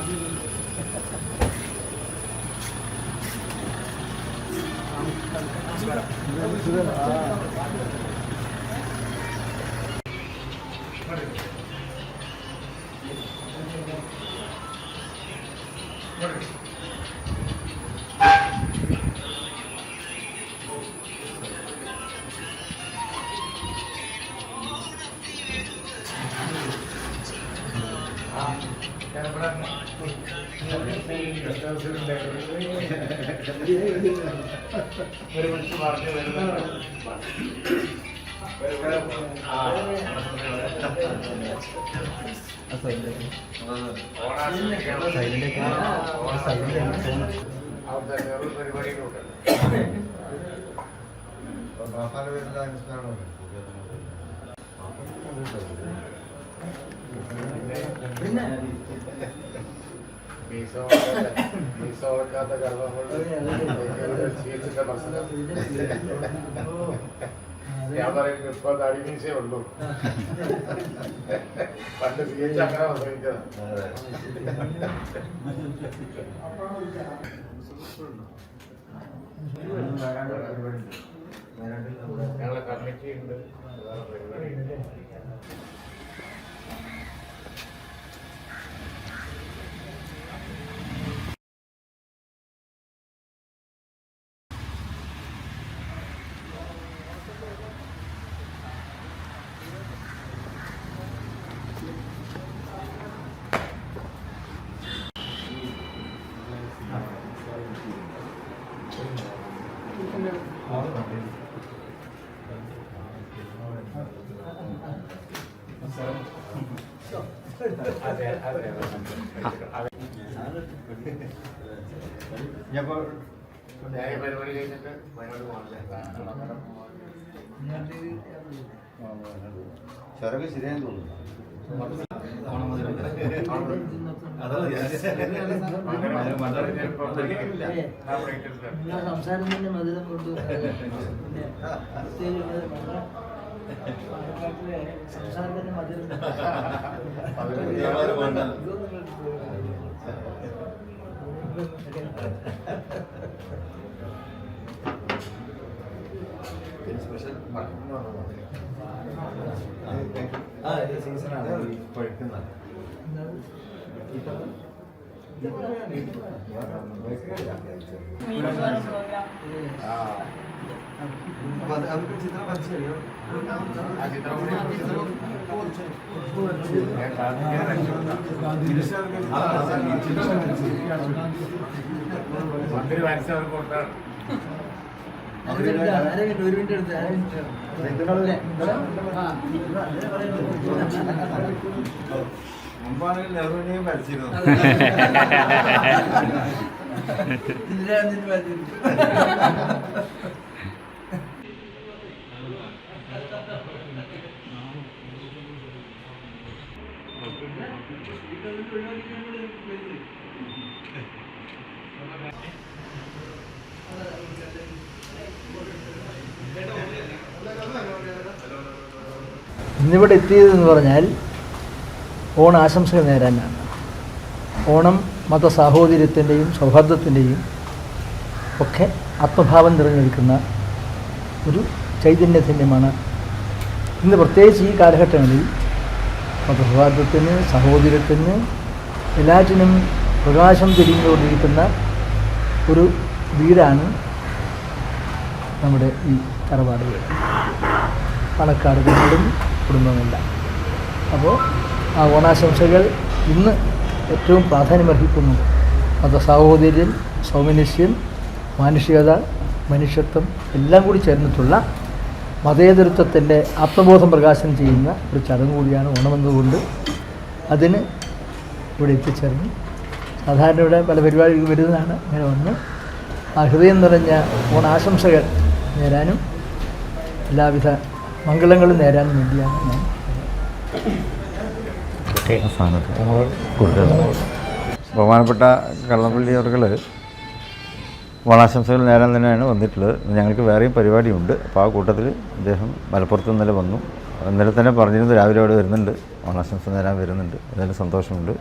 Thank you. പിന്നെ മീസോക്കാത്ത ഗർഭം കൊണ്ട് ചികിത്സിച്ച പ്രശ്നം ഞാൻ പറയുന്നത് ഇപ്പൊ തടി മീശേ ഉള്ളൂ പണ്ട് സി എച്ച് അങ്ങനെ പ്രസവിച്ചത് ഞങ്ങളെ കമ്മിറ്റി ഉണ്ട് പരിപാടിയുണ്ട് ശരിയാന്ന് തോന്നുന്നു സംസാരം തന്നെ മധുരം കൊണ്ട് പ്രത്യേകിച്ച് സംസാരത്തിന്റെ മധുരം സ്പെഷ്യൽ ആ സീസണാണ് പഴുക്കുന്നത് അവർക്ക് ചിത്രം വരച്ചറിയോ ആ ചിത്രം മന്ത്രി വരച്ചവർക്ക് കൊടുത്താണ് ഒരു മിനിറ്റ് എടുത്ത് ആ. മുമ്പാണെങ്കിൽ നെഹ്റുവിനെയും വരച്ചിരുന്നു. ഇന്ദിരാഗാന്ധി വരച്ചിട്ടുണ്ട് ഇന്നിവിടെ എത്തിയതെന്ന് പറഞ്ഞാൽ ഓണാശംസകൾ നേരാനാണ് ഓണം മത സാഹോദര്യത്തിന്റെയും സൗഹാർദ്ദത്തിന്റെയും ഒക്കെ ആത്മഭാവം നിറഞ്ഞിരിക്കുന്ന ഒരു ചൈതന്യത്തിന്റെയുമാണ് ഇന്ന് പ്രത്യേകിച്ച് ഈ കാലഘട്ടങ്ങളിൽ മതസൗഹാർദ്ദത്തിന് സഹോദര്യത്തിന് എല്ലാറ്റിനും പ്രകാശം തിരിഞ്ഞുകൊണ്ടിരിക്കുന്ന ഒരു വീടാണ് നമ്മുടെ ഈ തറവാട് വീട്. പണക്കാട് കുടുംബമെല്ലാം. അപ്പോൾ ആ ഓണാശംസകൾ ഇന്ന് ഏറ്റവും പ്രാധാന്യമർഹിക്കുന്നു. മത സാഹോദര്യം സൗമനസ്യം മാനുഷികത മനുഷ്യത്വം എല്ലാം കൂടി ചേർന്നിട്ടുള്ള മതേതരത്വത്തിന്റെ ആത്മബോധം പ്രകാശനം ചെയ്യുന്ന ഒരു ചടങ്ങ് കൂടിയാണ് ഓണമെന്നതുകൊണ്ട് അതിന് ഇവിടെ എത്തിച്ചേർന്നു. സാധാരണ ഇവിടെ പല പരിപാടികൾ വരുന്നതാണ് ഇങ്ങനെ വന്ന് ആ ഹൃദയം നിറഞ്ഞ ഓണാശംസകൾ നേരാനും എല്ലാവിധ മംഗളങ്ങളും നേരാനും വേണ്ടിയാണ് ഞാൻ ബഹുമാനപ്പെട്ട കള്ളപ്പള്ളി അവർ ഓണാശംസകൾ നേരാൻ തന്നെയാണ് വന്നിട്ടുള്ളത്. ഞങ്ങൾക്ക് വേറെയും പരിപാടിയുണ്ട്. അപ്പോൾ ആ കൂട്ടത്തിൽ അദ്ദേഹം മലപ്പുറത്ത് ഇന്നലെ വന്നു. ഇന്നലെ തന്നെ പറഞ്ഞിരുന്നു രാവിലെ അവിടെ വരുന്നുണ്ട്. ഓണാശംസ നേരാൻ വരുന്നുണ്ട്. അതിന് സന്തോഷമുണ്ട്.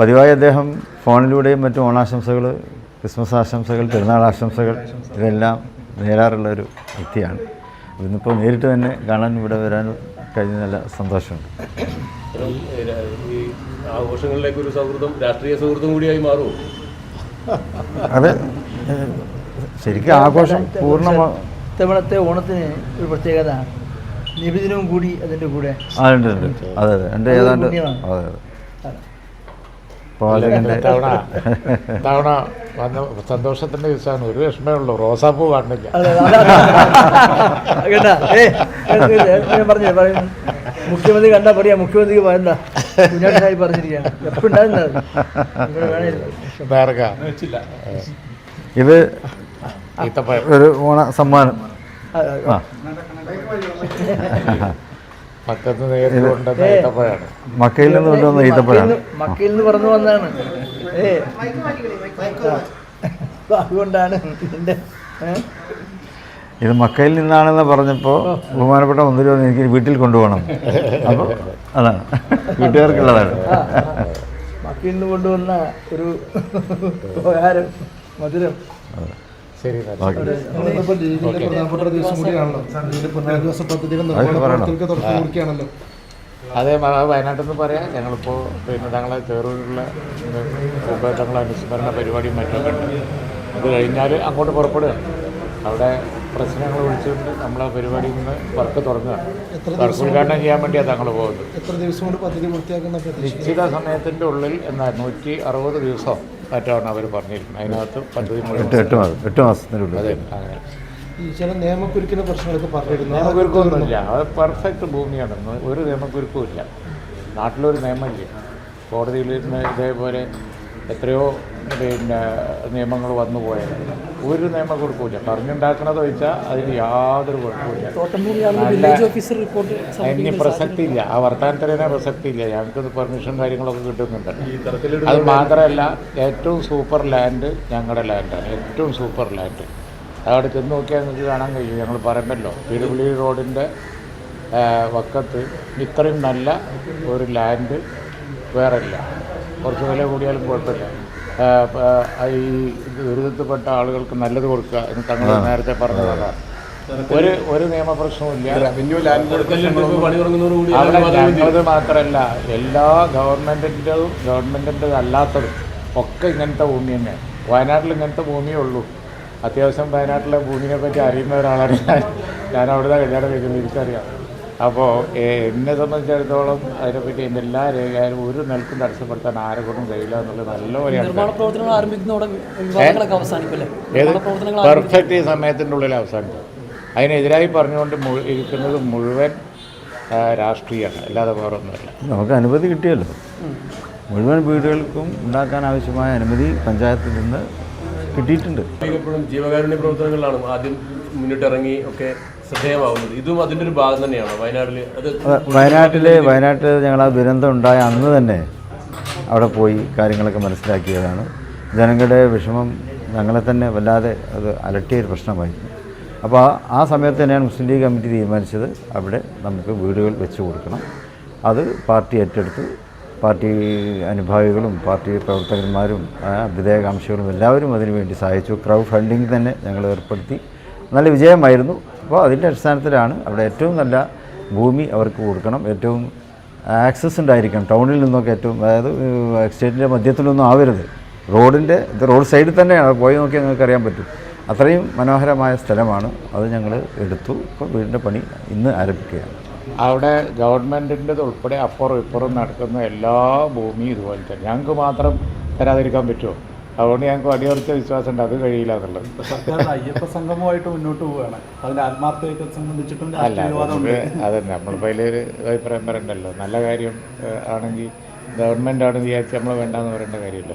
പതിവായി അദ്ദേഹം ഫോണിലൂടെയും മറ്റും ഓണാശംസകൾ ക്രിസ്മസ് ആശംസകൾ പെരുന്നാൾ ആശംസകൾ ഇതെല്ലാം നേരാറുള്ള ഒരു വ്യക്തിയാണ്. ഇന്നിപ്പോൾ നേരിട്ട് തന്നെ കാണാൻ ഇവിടെ വരാൻ കഴിഞ്ഞ നല്ല സന്തോഷമുണ്ട്. ഇത്തരം, ഈ ആഘോഷങ്ങളിലേക്ക് ഒരു സൗഹൃദം രാഷ്ട്രീയ സൗഹൃദം കൂടിയായി മാറുമോ? അതെ. ശരിക്കും ആഘോഷം ഇത്തവണത്തെ ഓണത്തിന് ഒരു പ്രത്യേകത നിബിദിനവും കൂടി അതിന്റെ കൂടെ. അതെ അതെ. എന്റെ ഏതാണ്ട് അതെ അതെ. പാചകന്റെ തവണ തവണ വന്ന സന്തോഷത്തിന്റെ ദിവസമാണ്. ഒരു വിഷമേ ഉള്ളൂ. റോസാപ്പൂ കാണില്ല. പറഞ്ഞു പറയുന്നു മുഖ്യമന്ത്രി കണ്ടാ പറയാ മുഖ്യമന്ത്രിക്ക് പറഞ്ഞിരിക്കുകയാണ്. എപ്പോൾ ഉണ്ടായിരുന്നത് ഇവിടെ വേണമായിരുന്നു. നേർക്ക ഇത് ഒരു ഓണ സമ്മാനം. മക്കയിൽ നിന്ന് കൊണ്ടുവന്ന ഈത്തപ്പഴമാണ് മക്കയിൽ നിന്ന്- പറഞ്ഞു ഏ. ആ. അതുകൊണ്ടാണ് ഇതിന്റെ ഏ? ഇത് മക്കയിൽ നിന്നാണെന്ന് പറഞ്ഞപ്പോൾ ബഹുമാനപ്പെട്ട മന്ത്രി പറഞ്ഞു എനിക്ക് വീട്ടിൽ കൊണ്ടുപോകണം. അപ്പോൾ അതാണ് വീട്ടുകാർക്കുള്ളതാണ്. മക്കയിൽ നിന്ന് കൊണ്ടുവന്ന ഒരു മധുരം. അതെ വയനാട്ടിൽ നിന്ന് പറയാം. ഞങ്ങളിപ്പോൾ പിന്നെ ഞങ്ങളെ ചേറൂരിലുള്ള തങ്ങളെ അനുസ്മരണ പരിപാടിയും മറ്റൊക്കെ ഉണ്ട്. അത് കഴിഞ്ഞാൽ അങ്ങോട്ട് പുറപ്പെടുക. അവിടെ പ്രശ്നങ്ങൾ വിളിച്ചുകൊണ്ട് നമ്മൾ ആ പരിപാടിയിൽ നിന്ന് വർക്ക് തുടങ്ങുകയാണ്. വർക്ക് ഉദ്ഘാടനം ചെയ്യാൻ വേണ്ടിയാണ് താങ്കൾ പോകുന്നത്. എത്ര ദിവസം കൊണ്ട് പദ്ധതി പൂർത്തിയാക്കുന്ന നിശ്ചിത സമയത്തിന്റെ ഉള്ളിൽ എന്നാൽ നൂറ്റി അറുപത് ദിവസം മറ്റാണ് അവർ പറഞ്ഞിരിക്കുന്നത്. അതിനകത്ത് പദ്ധതി എട്ട് എട്ട് മാസം എട്ട് മാസത്തിനുള്ളിൽ. അതെ അങ്ങനെ ഈ ചില നിയമക്കുരുക്കിന്റെ പ്രശ്നങ്ങളൊക്കെ പറഞ്ഞിരുന്നു. നിയമക്കുരുക്കൊന്നുമില്ല. അത് പെർഫെക്റ്റ് ഭൂമിയാണ്. ഒരു നിയമക്കുരുക്കും ഇല്ല. നാട്ടിലൊരു നിയമമില്ല? കോടതിയിൽ നിന്ന് ഇതേപോലെ എത്രയോ പിന്നെ നിയമങ്ങൾ വന്നു പോയത്. ഒരു കൊടുക്കൂല പറഞ്ഞുണ്ടാക്കണത് വെച്ചാൽ അതിന് യാതൊരു കുഴപ്പമില്ല പ്രസക്തി ഇല്ല ആ വർത്തമാനത്തിന് തന്നെ പ്രസക്തി ഇല്ല ഞങ്ങൾക്ക് പെർമിഷൻ കാര്യങ്ങളൊക്കെ കിട്ടുന്നുണ്ട്. അത് മാത്രമല്ല ഏറ്റവും സൂപ്പർ ലാൻഡ് ഞങ്ങളുടെ ലാൻഡാണ് ഏറ്റവും സൂപ്പർ ലാൻഡ് അവിടെ ചെന്ന് നോക്കിയാൽ നിങ്ങൾക്ക് കാണാൻ കഴിയും. ഞങ്ങൾ പറയണ്ടല്ലോ തിരുവിളി റോഡിന്റെ വക്കത്ത് ഇത്രയും നല്ല ഒരു ലാൻഡ് വേറെ ഇല്ല കുറച്ച് വില കൂടിയാലും കുഴപ്പമില്ല. ഈ ദുരിതത്തിൽപ്പെട്ട ആളുകൾക്ക് നല്ലത് കൊടുക്കുക എന്ന് തങ്ങൾ നേരത്തെ പറഞ്ഞതാണ്. ഒരു ഒരു നിയമപ്രശ്നവും റവന്യൂ ലാൻഡ് കൊടുക്കലിട്ട് ഇപ്പോൾ പണി തുടങ്ങുന്നതോടുകൂടി അവിടെ അത് ഞങ്ങളത് മാത്രമല്ല എല്ലാ ഗവൺമെന്റിന്റെതും ഗവൺമെന്റിന്റെ അല്ലാത്തതും ഒക്കെ ഇങ്ങനത്തെ ഭൂമി തന്നെ വയനാട്ടിൽ ഇങ്ങനത്തെ ഭൂമിയേ ഉള്ളൂ. അത്യാവശ്യം വയനാട്ടിലെ ഭൂമിയെ പറ്റി അറിയുന്ന ഒരാളാണ് ഞാൻ. ഞാൻ അവിടുത്തെ കല്യാണം കഴിക്കുന്നത് എനിക്കറിയാം. അപ്പോൾ എന്നെ സംബന്ധിച്ചിടത്തോളം അതിനെപ്പറ്റി എന്റെ എല്ലാ രേഖയും ഒരു നിലക്കും തടസ്സപ്പെടുത്താൻ ആരെ കൊണ്ടും കഴിയില്ല എന്നുള്ളത് നല്ല പെർഫെക്റ്റ് ഈ സമയത്തിന്റെ ഉള്ളിൽ അവസാനിക്കും അതിനെതിരായി പറഞ്ഞുകൊണ്ട് ഇരിക്കുന്നത് മുഴുവൻ രാഷ്ട്രീയമാണ്. അല്ലാതെ വേറെ ഒന്നുമില്ല. നമുക്ക് അനുമതി കിട്ടിയല്ലോ. മുഴുവൻ വീടുകൾക്കും ഉണ്ടാക്കാൻ ആവശ്യമായ അനുമതി പഞ്ചായത്തിൽ നിന്ന് കിട്ടിയിട്ടുണ്ട്. ജീവകാരുണ്യ പ്രവർത്തനങ്ങളാണ് ആദ്യം മുന്നിട്ടിറങ്ങി ഒക്കെ ശ്രദ്ധേയമാവുന്നത്. ഇതും അതിന്റെ ഒരു ഭാഗം തന്നെയാണ്? വയനാട്ടിൽ വയനാട്ടിൽ ഞങ്ങൾ ആ ദുരന്തം ഉണ്ടായ അന്ന് തന്നെ അവിടെ പോയി കാര്യങ്ങളൊക്കെ മനസ്സിലാക്കിയതാണ്. ജനങ്ങളുടെ വിഷമം ഞങ്ങളെ തന്നെ വല്ലാതെ അത് അലട്ടിയ ഒരു പ്രശ്നമായിരുന്നു. അപ്പോൾ ആ- സമയത്ത് തന്നെയാണ് മുസ്ലിം ലീഗ് കമ്മിറ്റി തീരുമാനിച്ചത്. അവിടെ നമുക്ക് വീടുകൾ വെച്ച് കൊടുക്കണം. അത് പാർട്ടി ഏറ്റെടുത്ത്. പാർട്ടി അനുഭാവികളും പാർട്ടി പ്രവർത്തകന്മാരും വിധേയകാംക്ഷികളും എല്ലാവരും അതിനുവേണ്ടി സഹായിച്ചു. ക്രൗഡ് ഫണ്ടിങ് തന്നെ ഞങ്ങൾ ഏർപ്പെടുത്തി. നല്ല വിജയമായിരുന്നു. അപ്പോൾ അതിന്റെ അടിസ്ഥാനത്തിലാണ് അവിടെ ഏറ്റവും നല്ല ഭൂമി അവർക്ക് കൊടുക്കണം. ഏറ്റവും ആക്സസ് ഉണ്ടായിരിക്കണം. ടൗണിൽ നിന്നൊക്കെ ഏറ്റവും അതായത് എസ്റ്റേറ്റിന്റെ മധ്യത്തിലൊന്നും ആവരുത്. റോഡിന്റെ റോഡ് സൈഡിൽ തന്നെയാണ്. പോയി നോക്കിയാൽ നിങ്ങൾക്ക് അറിയാൻ പറ്റും. അത്രയും മനോഹരമായ സ്ഥലമാണ്. അത് ഞങ്ങൾ എടുത്തു. ഇപ്പോൾ വീടിന്റെ പണി ഇന്ന് ആരംഭിക്കുകയാണ്. അവിടെ ഗവൺമെന്റിന്റെ ഉൾപ്പെടെ അപ്പുറം ഇപ്പുറം നടക്കുന്ന എല്ലാ ഭൂമിയും ഇതുപോലെ തന്നെ. ഞങ്ങൾക്ക് മാത്രം തരാതിരിക്കാൻ പറ്റുമോ? അതുകൊണ്ട് ഞങ്ങൾക്ക് അടിയുറച്ച വിശ്വാസമുണ്ട്. അത് കഴിയില്ല എന്നുള്ളത്. അയ്യപ്പ സംഘവുമായിട്ട് മുന്നോട്ട് പോവുകയാണ്. അതിന്റെ ആത്മാർത്ഥതയൊക്കെ സംബന്ധിച്ചിട്ടും അല്ല അതന്നെ. നമ്മളിപ്പോൾ അതിലൊരു അഭിപ്രായം പറയണ്ടല്ലോ. നല്ല കാര്യം ആണെങ്കിൽ ഗവൺമെന്റ് ആണെന്ന് വിചാരിച്ച് നമ്മൾ വേണ്ടാന്ന് പറയേണ്ട കാര്യമില്ല.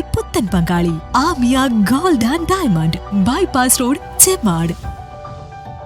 പുത്തൻ പങ്കാളി Amiya gold and diamond. Bypass road Chemmad.